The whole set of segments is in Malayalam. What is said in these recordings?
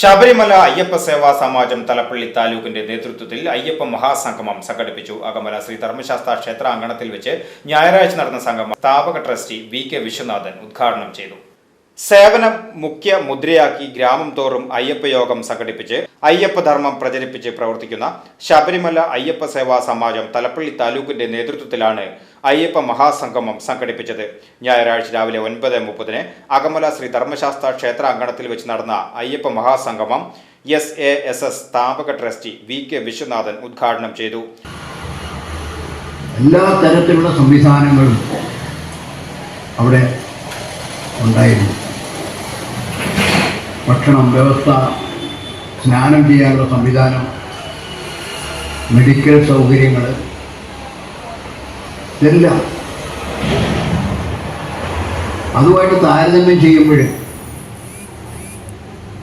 Sabarimala Ayyappa Seva Samajam Thalappilly താലൂക്കിന്റെ നേതൃത്വത്തിൽ അയ്യപ്പ മഹാസംഗമം സംഘടിപ്പിച്ചു. അകമല ശ്രീ ധർമ്മശാസ്ത്ര ക്ഷേത്ര അങ്കണത്തിൽ വെച്ച് ഞായറാഴ്ച നടന്ന സംഗമം സ്ഥാപക ട്രസ്റ്റി വി കെ വിശ്വനാഥൻ ഉദ്ഘാടനം ചെയ്തു. സേവനം മുഖ്യ മുദ്രയാക്കി ഗ്രാമം തോറും അയ്യപ്പ യോഗം സംഘടിപ്പിച്ച് അയ്യപ്പ ധർമ്മം പ്രചരിപ്പിച്ച് പ്രവർത്തിക്കുന്ന ശബരിമല അയ്യപ്പ സേവാ സമാജം തലപ്പള്ളി താലൂക്കിന്റെ നേതൃത്വത്തിലാണ് അയ്യപ്പ മഹാസംഗമം സംഘടിപ്പിച്ചത്. ഞായറാഴ്ച രാവിലെ ഒൻപത് മുപ്പതിന് അകമല ശ്രീ ധർമ്മശാസ്ത്ര ക്ഷേത്ര അങ്കണത്തിൽ വെച്ച് നടന്ന അയ്യപ്പ മഹാസംഗമം എസ് എ എസ് എസ് സ്ഥാപക ട്രസ്റ്റി വി കെ വിശ്വനാഥൻ ഉദ്ഘാടനം ചെയ്തു. എല്ലാ തരത്തിലുള്ള സംവിധാനങ്ങളും അവിടെ ഉണ്ടായിരുന്നു. ഭക്ഷണം വ്യവസ്ഥ സ്നാനം ചെയ്യാനുള്ള സംവിധാനം മെഡിക്കൽ സൗകര്യങ്ങൾ ഇതെല്ലാം അതുമായിട്ട് താരതമ്യം ചെയ്യുമ്പോൾ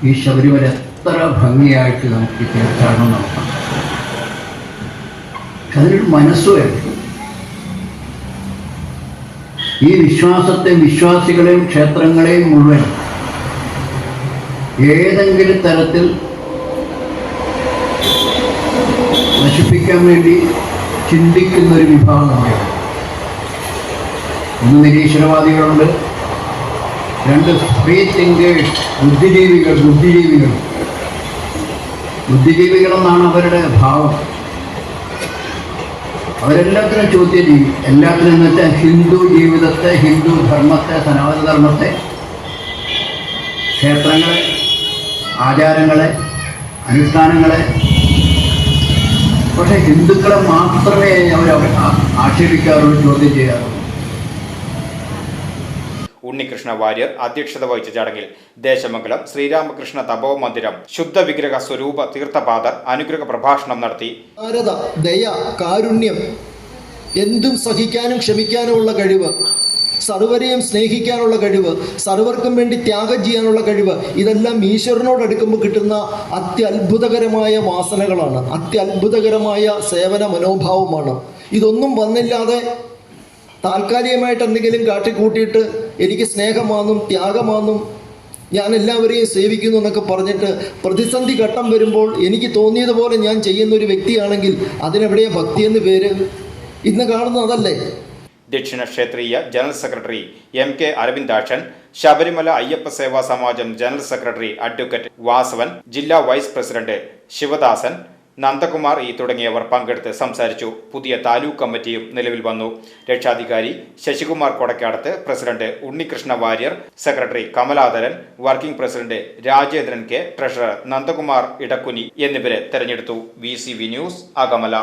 ഈ ശബരിമല എത്ര ഭംഗിയായിട്ട് നമുക്ക് തീർത്ഥാടനം നടത്താം. അതിനൊരു മനസ്സ് ഈ വിശ്വാസത്തെ വിശ്വാസികളെയും ക്ഷേത്രങ്ങളെയും മുഴുവൻ ഏതെങ്കിലും തരത്തിൽ നശിപ്പിക്കാൻ വേണ്ടി ചിന്തിക്കുന്ന ഒരു വിഭാഗമാണ് ഒന്ന് നിരീശ്വരവാദികളുണ്ട്. രണ്ട് ഫ്രീ തിങ്കേഴ്സ് ബുദ്ധിജീവികൾ ബുദ്ധിജീവികൾ. ബുദ്ധിജീവികളെന്നാണ് അവരുടെ ഭാവം. അവരെല്ലാത്തിനും ചോദ്യം ചെയ്യും. എല്ലാത്തിനും എന്ന് വെച്ചാൽ ഹിന്ദു ജീവിതത്തെ ഹിന്ദു ധർമ്മത്തെ സനാതന ധർമ്മത്തെ ക്ഷേത്രങ്ങളെ ആചാരങ്ങളെ അനുഷ്ഠാനങ്ങളെ. പക്ഷേ ഹിന്ദുക്കളെ മാത്രമേ അവർ ആക്ഷേപിക്കാറുള്ളൂ ചോദ്യം ചെയ്യാറുള്ളൂ. ഉണ്ണികൃഷ്ണ വാര്യർ അധ്യക്ഷത വഹിച്ച ചടങ്ങിൽ ദേശമംഗലം ശ്രീരാമകൃഷ്ണ തപോ മന്ദിരം ശുദ്ധ വിഗ്രഹ സ്വരൂപ തീർത്ഥപാദർ അനുഗ്രഹ പ്രഭാഷണം നടത്തി. ദയ കാരുണ്യം എന്തും സഹിക്കാനും ക്ഷമിക്കാനുമുള്ള കഴിവ് സർവരെയും സ്നേഹിക്കാനുള്ള കഴിവ് സർവർക്കും വേണ്ടി ത്യാഗം ചെയ്യാനുള്ള കഴിവ് ഇതെല്ലാം ഈശ്വരനോട് അടുക്കുമ്പോൾ കിട്ടുന്ന അത്യത്ഭുതകരമായ വാസനകളാണ്. അത്യത്ഭുതകരമായ സേവന മനോഭാവമാണ് ഇതൊന്നും വന്നില്ലാതെ താൽക്കാലികമായിട്ട് എന്തെങ്കിലും കാട്ടിക്കൂട്ടിയിട്ട് എനിക്ക് സ്നേഹമാണെന്നും ത്യാഗമാണെന്നും ഞാൻ എല്ലാവരെയും സേവിക്കുന്നു എന്നൊക്കെ പറഞ്ഞിട്ട് പ്രതിസന്ധി ഘട്ടം വരുമ്പോൾ എനിക്ക് തോന്നിയതുപോലെ ഞാൻ ചെയ്യുന്ന ഒരു വ്യക്തിയാണെങ്കിൽ അതിനെവിടെയാ ഭക്തി എന്ന് പേര്? ഇന്ന് കാണുന്ന അതല്ലേ? ദക്ഷിണ ക്ഷേത്രീയ general secretary M K Aravindakshan Sabarimala Ayyappa Seva Samajam general secretary advocate Vasavan ജില്ലാ vice president Sivadasan Nandakumar E തുടങ്ങിയവർ പങ്കെടുത്ത് സംസാരിച്ചു. പുതിയ താലൂക്ക് കമ്മിറ്റിയും നിലവിൽ വന്നു. രക്ഷാധികാരി Sasikumar Kodakkadath president Unnikrishna Warrier secretary Kamaladharan working president Rajendran K treasurer Nandakumar Edakkuni എന്നിവരെ തെരഞ്ഞെടുത്തു. V C V news Akamala.